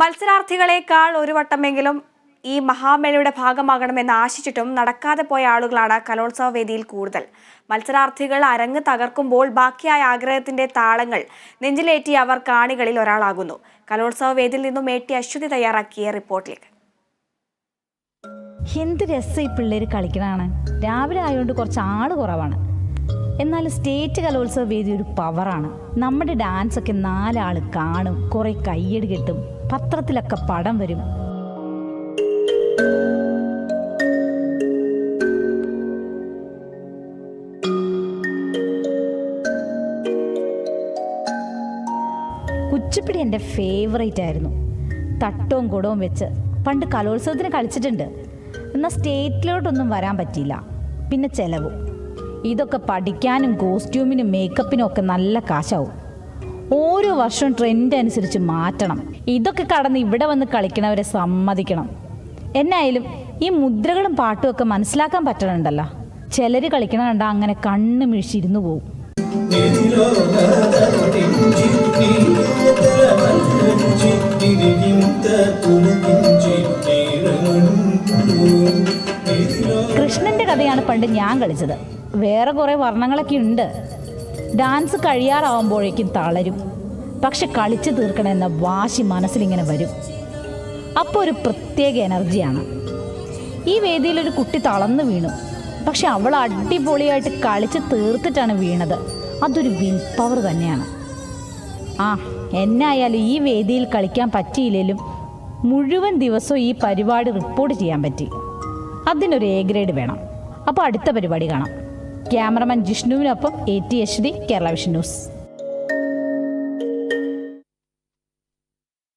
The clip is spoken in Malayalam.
മത്സരാർത്ഥികളെക്കാൾ ഒരു വട്ടമെങ്കിലും ഈ മഹാമേളയുടെ ഭാഗമാകണമെന്ന് ആശിച്ചിട്ടും നടക്കാതെ പോയ ആളുകളാണ് കലോത്സവ വേദിയിൽ കൂടുതൽ. മത്സരാർത്ഥികൾ അരങ്ങ് തകർക്കുമ്പോൾ ബാക്കിയായ ആഗ്രഹത്തിന്റെ താളങ്ങൾ നെഞ്ചിലേറ്റി അവർ കാണികളിൽ ഒരാളാകുന്നു. കലോത്സവ വേദിയിൽ നിന്നും മേട്ടി അശ്വതി തയ്യാറാക്കിയ റിപ്പോർട്ടിലേക്ക്. എന്ത് രസം ഈ പിള്ളേർ കളിക്കണാണ് രാവിലെ ആയതുകൊണ്ട് കുറച്ച് ആൾ കുറവാണ്. എന്നാൽ സ്റ്റേറ്റ് കലോത്സവ വേദി ഒരു പവറാണ്. നമ്മുടെ ഡാൻസ് ഒക്കെ നാലാൾ കാണും കുറെ കയ്യടി കിട്ടും പത്രത്തിലൊക്കെ പടം വരും. കുച്ചിപ്പിടി എന്റെ ഫേവറേറ്റ് ആയിരുന്നു. തട്ടവും കുടവും വെച്ച് പണ്ട് കലോത്സവത്തിന് കളിച്ചിട്ടുണ്ട്. എന്നാൽ സ്റ്റേറ്റിലോട്ടൊന്നും വരാൻ പറ്റിയില്ല. പിന്നെ ചെലവും. ഇതൊക്കെ പഠിക്കാനും കോസ്റ്റ്യൂമിനും മേക്കപ്പിനും ഒക്കെ നല്ല കാശാവും ഓരോ വർഷവും ട്രെൻഡ് അനുസരിച്ച് മാറ്റണം ഇതൊക്കെ കടന്ന് ഇവിടെ വന്ന് കളിക്കണവരെ സമ്മതിക്കണം എന്നായാലും ഈ മുദ്രകളും പാട്ടും ഒക്കെ മനസ്സിലാക്കാൻ പറ്റണുണ്ടല്ലോ ചിലർ കളിക്കണ കണ്ട അങ്ങനെ കണ്ണ് മിഴിച്ചിരുന്നു പോവും കൃഷ്ണന്റെ കഥയാണ് പണ്ട് ഞാൻ കളിച്ചത്. വേറെ കുറേ വർണങ്ങളൊക്കെ ഉണ്ട്. ഡാൻസ് കഴിയാറാവുമ്പോഴേക്കും തളരും. പക്ഷെ കളിച്ചു തീർക്കണമെന്ന വാശി മനസ്സിലിങ്ങനെ വരും. അപ്പോൾ ഒരു പ്രത്യേക എനർജിയാണ്. ഈ വേദിയിൽ ഒരു കുട്ടി തളർന്നു വീണു. പക്ഷെ അവൾ അടിപൊളിയായിട്ട് കളിച്ച് തീർത്തിട്ടാണ് വീണത്. അതൊരു വിൽ പവർ തന്നെയാണ്. ആ എന്നായാലും ഈ വേദിയിൽ കളിക്കാൻ പറ്റിയില്ലെങ്കിലും മുഴുവൻ ദിവസവും ഈ പരിപാടി റിപ്പോർട്ട് ചെയ്യാൻ പറ്റി. അതിനൊരു എ ഗ്രേഡ് വേണം. അപ്പോൾ അടുത്ത പരിപാടി കാണാം. Cameraman ജിഷ്ണുവിനൊപ്പം A T H D Kerala vision news.